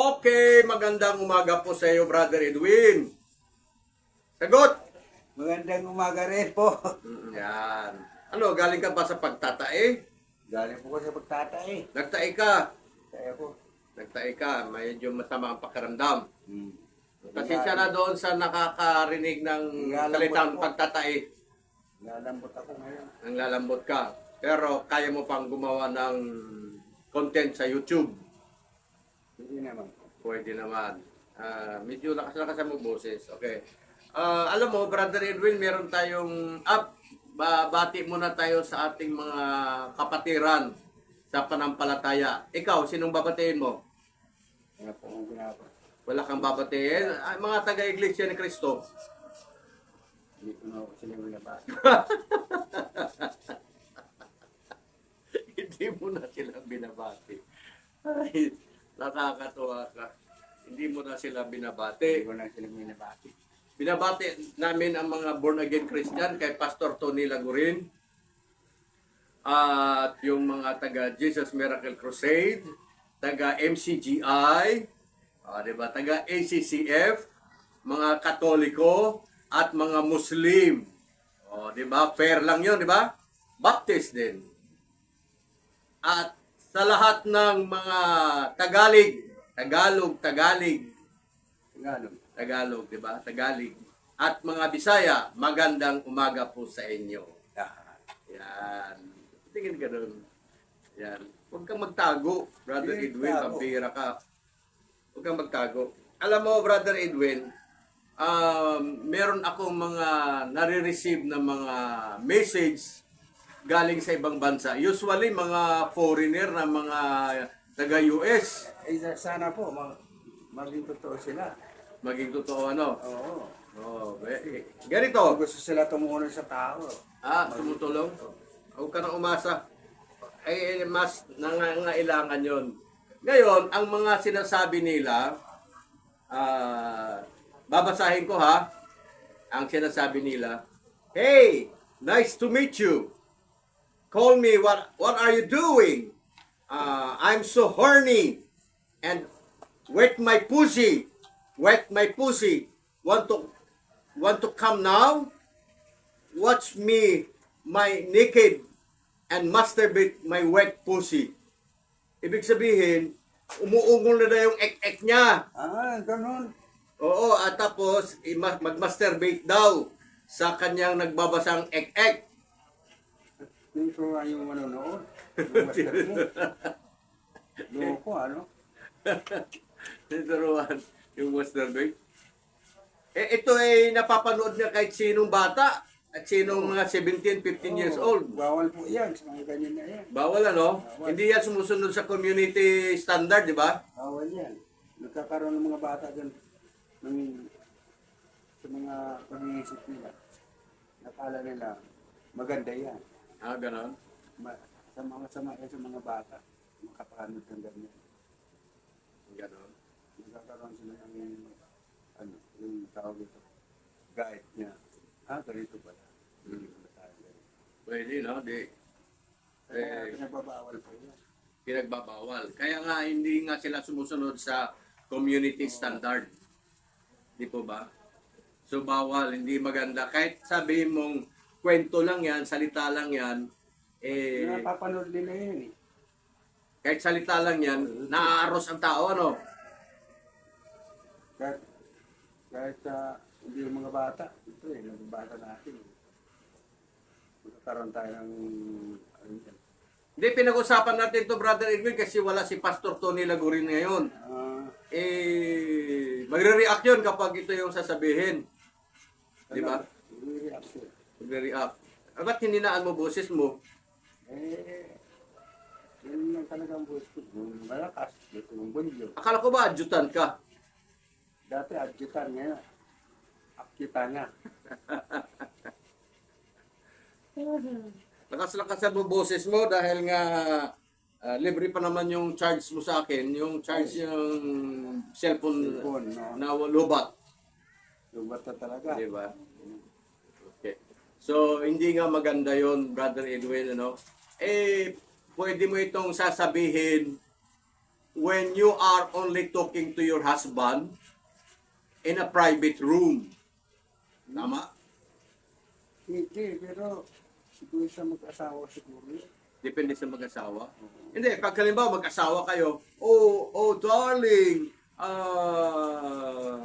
Okay, magandang umaga po sa iyo, Brother Edwin. Sagot! Magandang umaga rin po. Yan. Ano, galing ka ba sa pagtatae? Galing po ko sa pagtatay. Nagtae ka. Kaya po. Nagtae ka. Medyo masama ang pakiramdam. Hmm. Pasensya na doon sa nakakarinig ng Ngalambot salitang ako. pagtatae. Lalambot ako ngayon. Ang lalambot ka. Pero kaya mo pang gumawa ng content sa YouTube. Hindi naman. Pwede naman. Ah, medyo lakas-lakas mo boses. Okay. Ah, alam mo, Brother Edwin, meron tayong up. Babati muna tayo sa ating mga kapatiran sa panampalataya. Ikaw, sinong babatiin mo? Kaya po ginagawa. Wala kang babatiin? Ah, mga taga-iglesia ni Kristo. Hindi ko na ako sila ulabas. Hindi mo na sila binabati. Ay, nakakatuwa ka. Hindi mo na sila Hindi binabati. ko na sila binabati. Binabati namin ang mga born again Christian kay Pastor Tony Lagurin at yung mga taga Jesus Miracle Crusade, taga MCGI, ah, di ba? taga ACCF, mga Katoliko at mga Muslim. Oh, di ba? Fair lang 'yon, di ba? Baptist din. At sa lahat ng mga Tagalog, Tagalog, Tagalog, Tagalog. Tagalog, di ba? Tagalog. At mga Bisaya, magandang umaga po sa inyo. Yan. Tingin ka doon. Yan. Huwag kang magtago, Brother Hindi Edwin. magtago. Pambira ka. Huwag kang magtago. Alam mo, Brother Edwin, um, meron akong mga nare-receive na mga message galing sa ibang bansa. Usually, mga foreigner na mga taga-US. eh, sana po, mag maging totoo sila. Maging totoo ano. Oo. Oh, eh, ganito. Kung gusto sila tumulong sa tao. Ah, tumutulong? Huwag ka nang umasa. Ay, eh, mas nangangailangan yon. Ngayon, ang mga sinasabi nila, ah, babasahin ko ha, ang sinasabi nila, Hey, nice to meet you. Call me, what, what are you doing? Ah, I'm so horny. And wet my pussy. Wet my pussy. Want to, want to come now? watch me my naked and masturbate my wet pussy. Ibig sabihin, umuungol na na yung ek-ek niya. Ah, ganun. Oo, at tapos mag-masturbate daw sa kanyang nagbabasang ek-ek. Yung turuan yung manonood. Master mo. Loko, ano? Tinuruan yung masturbate. Eh, ito ay napapanood niya kahit sinong bata at sinong mga 17, 15 years old. Bawal po yan sa mga ganyan na yan. Bawal ano? Bawal. Hindi yan sumusunod sa community standard, di ba? Bawal yan. Nagkakaroon ng mga bata dyan ng, sa mga pag-iisip nila. Nakala nila maganda yan. Ah, ganon. Ma, sa mga sama yan sa mga bata. Makapanood ng ganyan. Ganon. Nagkakaroon sila ng ano, yung tawag ito. Guide niya. Ah, ganito pala. Hindi na tayo ganito. Pwede, no? Di. Kaya Eh, pinagbabawal po yan. pinagbabawal. Kaya nga, hindi nga sila sumusunod sa community standard. Di po ba? So, bawal. Hindi maganda. Kahit sabihin mong kwento lang yan, salita lang yan, eh, Napapanood nila yun eh. kahit salita lang yan, naaaros ang tao, ano? Kahit, kahit sa hindi yung mga bata, ito eh, nagbabasa natin. eh. Magkakaroon tayo ng ano yan. Hindi, pinag-usapan natin to Brother Edwin, kasi wala si Pastor Tony Lagurin ngayon. Ah, Eh, magre-react yun kapag ito yung sasabihin. Di ba? Re-react yun. Magre-react. Ah, ba't hininaan mo boses mo? Eh, yun lang talagang buhos ko. Yung malakas, ito yung bulyo. Akala ko ba adjutant ka? Dati adjutan ngayon. Akita na. Lakas-lakas mo boses mo dahil nga ah, libre pa naman yung charge mo sa akin, yung charge yung cellphone Cellphone, no? na lubat, Yung bata talaga. di ba? Okay. So hindi nga maganda yon, Brother Edwin, ano? Eh pwede mo itong sasabihin when you are only talking to your husband in a private room. Tama? Hindi, pero siguro sa mag-asawa siguro. Depende sa mag-asawa. Hindi, pag halimbawa mag-asawa kayo, oh, oh darling, uh,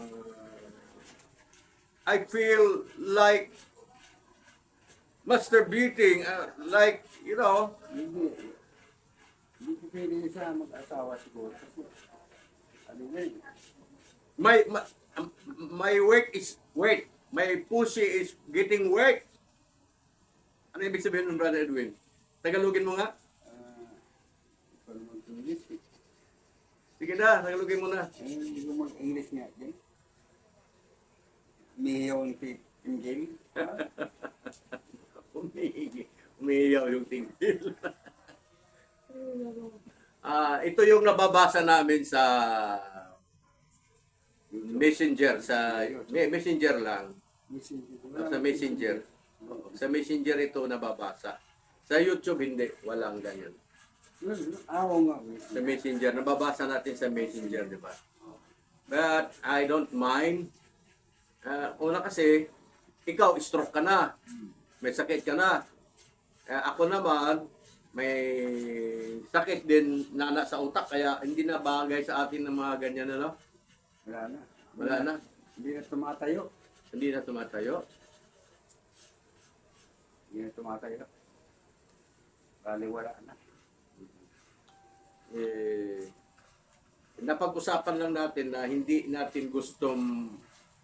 I feel like masturbating, uh, like, you know, Hindi. Hindi ko pwede sa mag-asawa siguro. Kasi, ano yun? my, my, um, my work is, wait, my pussy is getting wet. Ano ibig sabihin ng Brother Edwin? Tagalogin mo nga? Eh. Sige na, Tagalogin mo na. Eh, hindi ko mag-English nga din. Miyaw ang tingin. Umiiyak. Umiiyaw yung tingil. Ah, ito yung nababasa namin sa Messenger sa me- Messenger lang. Ah, Sa Messenger. Oo, Sa Messenger ito nababasa. Sa YouTube hindi, walang ganyan. Ako nga. Sa Messenger, nababasa natin sa Messenger, di ba? But I don't mind. Ah, una kasi, ikaw, stroke ka na. May sakit ka na. Ah, ako naman, may sakit din na nasa utak, kaya hindi na bagay sa atin ng mga ganyan, ano? Wala na. Wala na. Hindi na tumatayo. Hindi na tumatayo. Hindi na tumatayo. Bali wala na. eh, napag-usapan lang natin na hindi natin gustong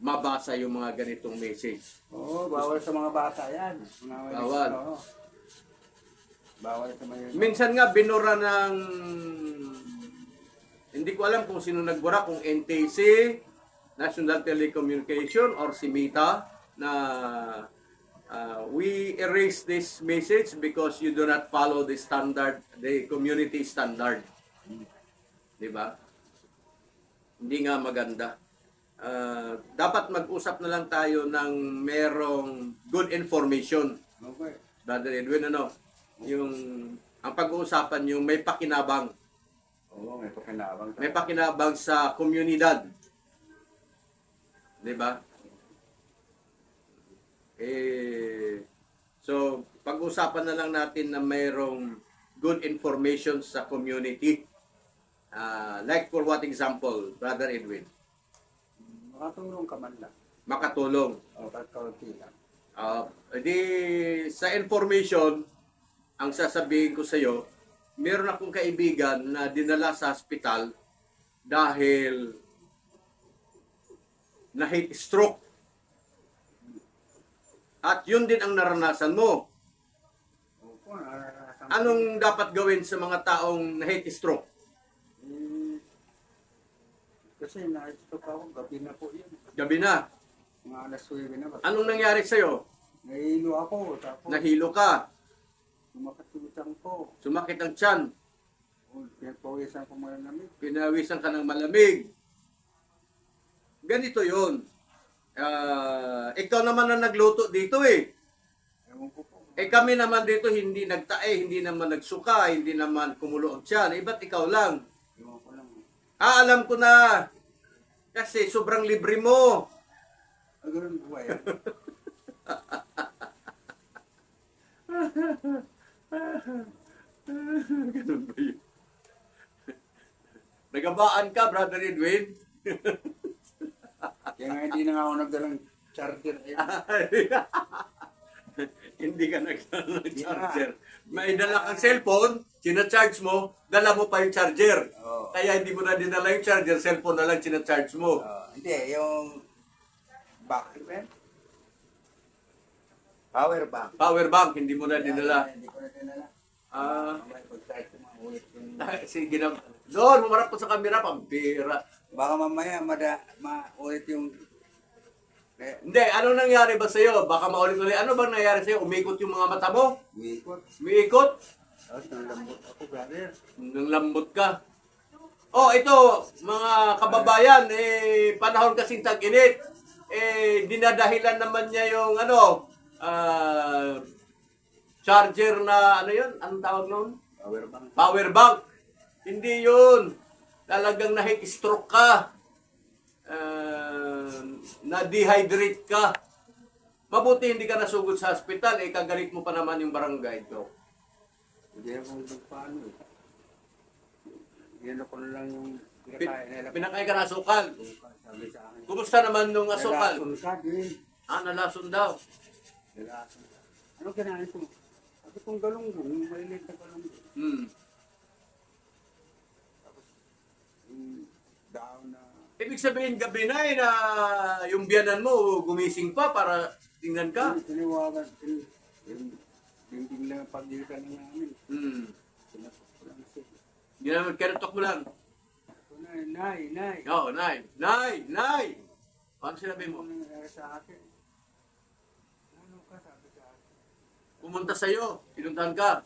mabasa yung mga ganitong message. Oo, bawal sa mga bata yan. Mga Bawal. Oo. Bawal sa mga Minsan nga binura ng hindi ko alam kung sino nagbura, kung NTC, National Telecommunication or si Mita na uh, we erase this message because you do not follow the standard, the community standard. Di ba? Hindi nga maganda. Uh, dapat mag-usap na lang tayo ng merong good information. Okay. Brother Edwin, ano? Yung, ang pag-uusapan yung may pakinabang. Oo, may pakinabang. May pakinabang sa komunidad. Di ba? Eh, so, pag-usapan na lang natin na mayroong good information sa community. Ah, like for what example, Brother Edwin? Makatulong ka man lang. Makatulong. O, kahit kaunti lang. Ah, di sa information, ang sasabihin ko sa iyo, meron akong kaibigan na dinala sa hospital dahil na heat stroke. At yun din ang naranasan mo. Opo. Anong dapat gawin sa mga taong na heat stroke? Kasi na-stroke ako, gabi na po yun. Gabi na. Mga alas 9 na ba? Anong nangyari sa iyo? Nahilo ako, tapos Nahilo ka, makatutang ko. sumakit ang tiyan, O, Pinagpawisan ko mga lamig. pinawisan ka ng malamig. Ganito yun. Ah, ikaw naman ang nagluto dito eh. Ewan ko po. Eh kami naman dito hindi nagtae, hindi naman nagsuka, hindi naman kumulo ang tiyan. Eh ba't ikaw lang. Ah, alam ko na. Kasi sobrang libre mo. Ah, ganun po ba yan? Ganun ba yun? Nagabaan ka, Brother Edwin? Kaya nga hindi na nga ako nagdalang charger. Eh. hindi ka nagdala ng charger. May dala kang cellphone, sinacharge mo, dala mo pa yung charger. Oo. Kaya hindi mo na dinala yung charger, cellphone na lang sinacharge mo. Ah, hindi, yung battery ba yan? Power bank. Power bank, hindi mo na dinala. Hindi ko na dinala. Ah, Mamaya pag-start ko maulit yung... sige na. Doon, humarap po sa camera, pambira. Baka mamaya mada, maulit yung... Eh, Hindi, ano nangyari ba sa'yo? Baka maulit ulit. Ano bang nangyari sa'yo? Umikot yung mga mata mo? Wikot. Umiikot? Tapos nalambot ako, brother. Nang lambot ka. Oh, ito, mga kababayan, eh, panahon kasing tag-init. Eh, dinadahilan naman niya yung, ano, ah, charger na, ano yun? Anong tawag noon? Power bank. Power bank. Hindi yun. talagang na-stroke ka, uh, na-dehydrate ka, mabuti hindi ka nasugod sa hospital, eh kagalit mo pa naman yung barangay ko. Hindi ako nagpaano eh. Yan ako lang yung Pin- pinakain pinakain ka na asukal. Sabi sa akin. Kumusta naman nung asukal? Nalason ka din. Ah, nalason daw. Nalason. Ano kinain ko? Sabi kong galunggong, yung malilit na galunggong. Hmm. Tapos, yung daon na... Ibig sabihin gabi na eh, na yung biyanan mo gumising pa para tingnan ka. Yung Tiniwagan, tin, yung dingding lang ang pagitan ng namin. Hmm. Naman, kinatok mo lang. Ako na, nay, nay. Oo, nay. Nay! Nay! Ano sinabi Ano mo? nangyari sa akin? Ano ka, sabi sa akin? Pumunta sa'yo. Pinuntahan ka.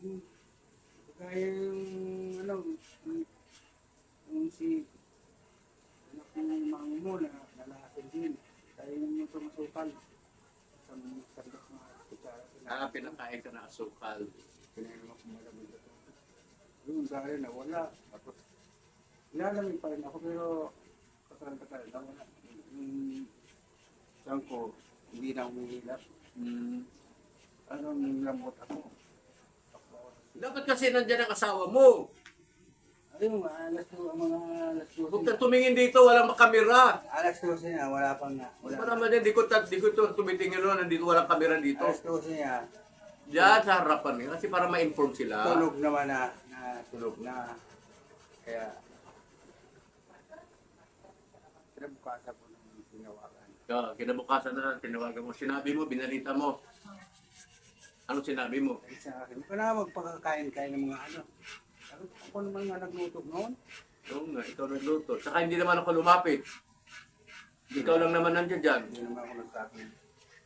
Hmm. Kaya yung, ano, yung, yung si, anak ng mami mo na nalasin din. Kaya yung yung tumasukal. Sa mga sardak na kutsara. Ah, pinakain ka na asukal. Pinainom ako malamig na to. Yung dahil na wala. Tapos, nilalamig pa rin ako pero katagal-tagal na wala. Yung saan ko, hindi na umihilap. Hmm. Ano, yung lambot ako. Dapat kasi nandyan ang asawa mo. Ayun, alas do, mga alas do. Huwag kang tumingin dito, walang makamera. Alas 12 na, wala pang na. Wala Wala. naman yan, di ko, di ko to tumitingin noon, nandito walang kamera dito. Alas 12 niya, Diyan sa harapan nila, kasi para ma-inform sila. tulog naman na, na tulog na. Kaya, pinabukasan ko ng tinawagan. Yeah, kinabukasan na lang, tinawagan mo. Sinabi mo, binalita mo. Anong sinabi mo? Ay, sa akin, ka na magpakakain-kain ng mga ano. Ko, Ako naman nga nagluto noon. Oo nga, ikaw nagluto. Saka hindi naman ako lumapit. Ikaw lang naman nandiyan dyan. Hindi naman ako nagsabi.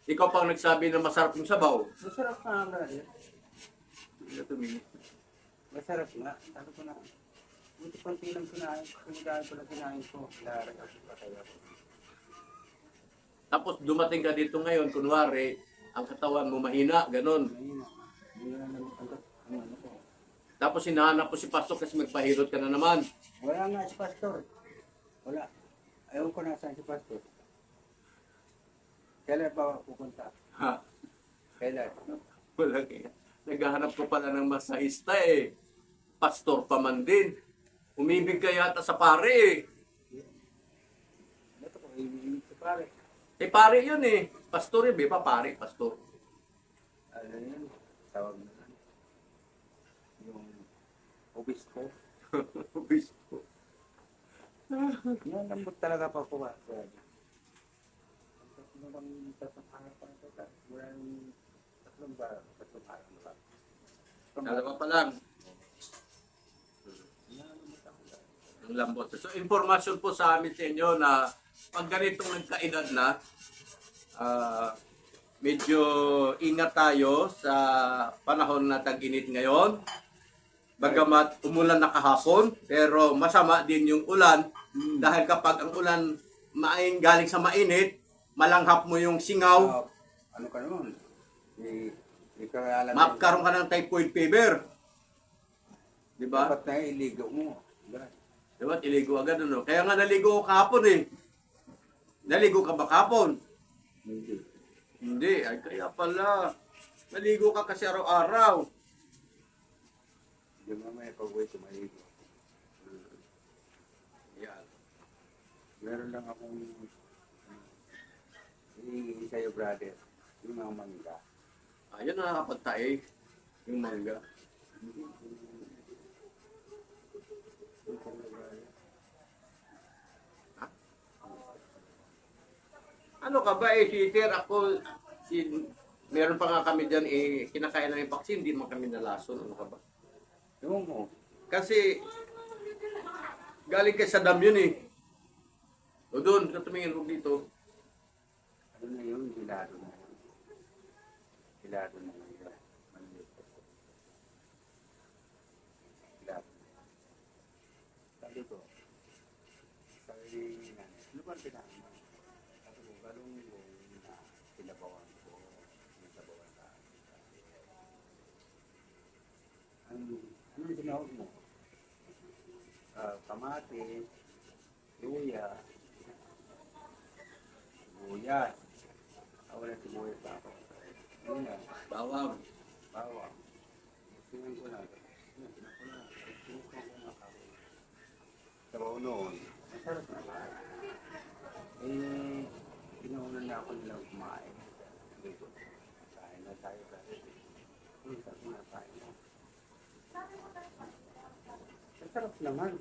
Ikaw pang nagsabi na masarap yung sabaw. Masarap nga, brother. Hindi na tumingin. Masarap nga. Sabi ko na, buti pang tinang kinain ko. Kung dahil ko na kinain ko, larag ako patay ako. Tapos dumating ka dito ngayon, kunwari, ang katawan mo mahina, ganun. Ayun na. Hindi na nagtanggap ang ano ko. Tapos hinahanap ko si Pastor kasi magpahirot ka na naman. Wala nga si Pastor. Wala. Ayaw ko nasaan si Pastor. Kailan ba pupunta? Ha? Kailan? Wala kaya. Naghahanap ko pala ng masahista eh. Pastor pa man din. Umibig ka yata sa pare eh. Ito ko, ibigin ko pare. Eh pare yun eh. Pastor yun, di ba pare? Pastor. Ano yun? Tawag na. Obispo. Obispo. Yan, lambot talaga pa ko. ah. Grabe. Ano bang tatlong araw pa ito? Yung tatlong ba? Tatlong araw na ba? Dalawa pa lang. Ako. Ang lambot. So, information po sa amin sa inyo na pag ganitong nagkaedad na, ah, medyo ingat tayo sa panahon na tag-init ngayon. Bagamat umulan na kahapon, pero masama din yung ulan dahil kapag ang ulan main galing sa mainit, malanghap mo yung singaw, Ah, ano ka naman? Di, di ka alam. magkaroon ka ng typhoid fever. Di ba? Dapat na iligaw mo. Diba? Iligo agad ano. Kaya nga naligo ako kahapon eh. Naligo ka ba kahapon? Hindi. Hindi. Ay kaya pala. Naligo ka kasi araw-araw. Ba may pag-uwi tumaligo? Yan. Meron lang akong hihingi sa'yo, brother. Yung mga mangga. Ayun na nakapagtae. Yung mangga. Yung. Ano ka ba eh, cheater? Ako, si, meron pa nga kami dyan eh, kinakain namin vaccine, hindi man kami nalason. Ano ka ba? Yung mo. Kasi, galing kay Saddam yun eh. O doon, tumingin huwag dito. Ano na yun? Hilado na yun. Hilado na yun. Hilado. Sabi ko, ko, ko ko. Ano, ano yung tinawag mo? ah, kamatis, luya, sibuyas. Ah, wala sibuyas pa ako. Luya, Bawang. bawang. Tingnan ko na. Na. Na. Sabaw noon. Masarap naman. Eh, pinuuna na ako nilang kumain. Ko, kain na tayo kasi. Uy, sabi na tayo na. Ang sarap naman.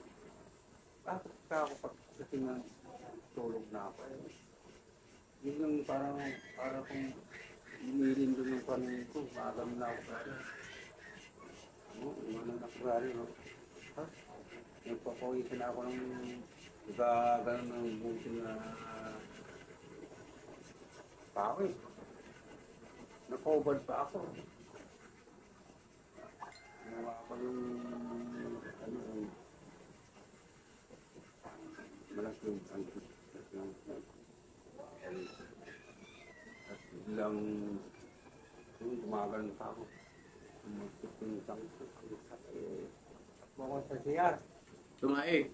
Bakit ka ako pagdating ng tulog na ako? Yun yung parang, parang kung lumilin doon yung paningin ko, magam na ako kasi. Ano, yung ano nakurari, no? Ha? Nagpapawisan ako ng iba ganun ng buti na pawis. Nakobad pa ako. Nawa ko yung biglang yung gumagal pa ako. Magpipintang ko. Eh, ako sa siyar. Ito nga eh.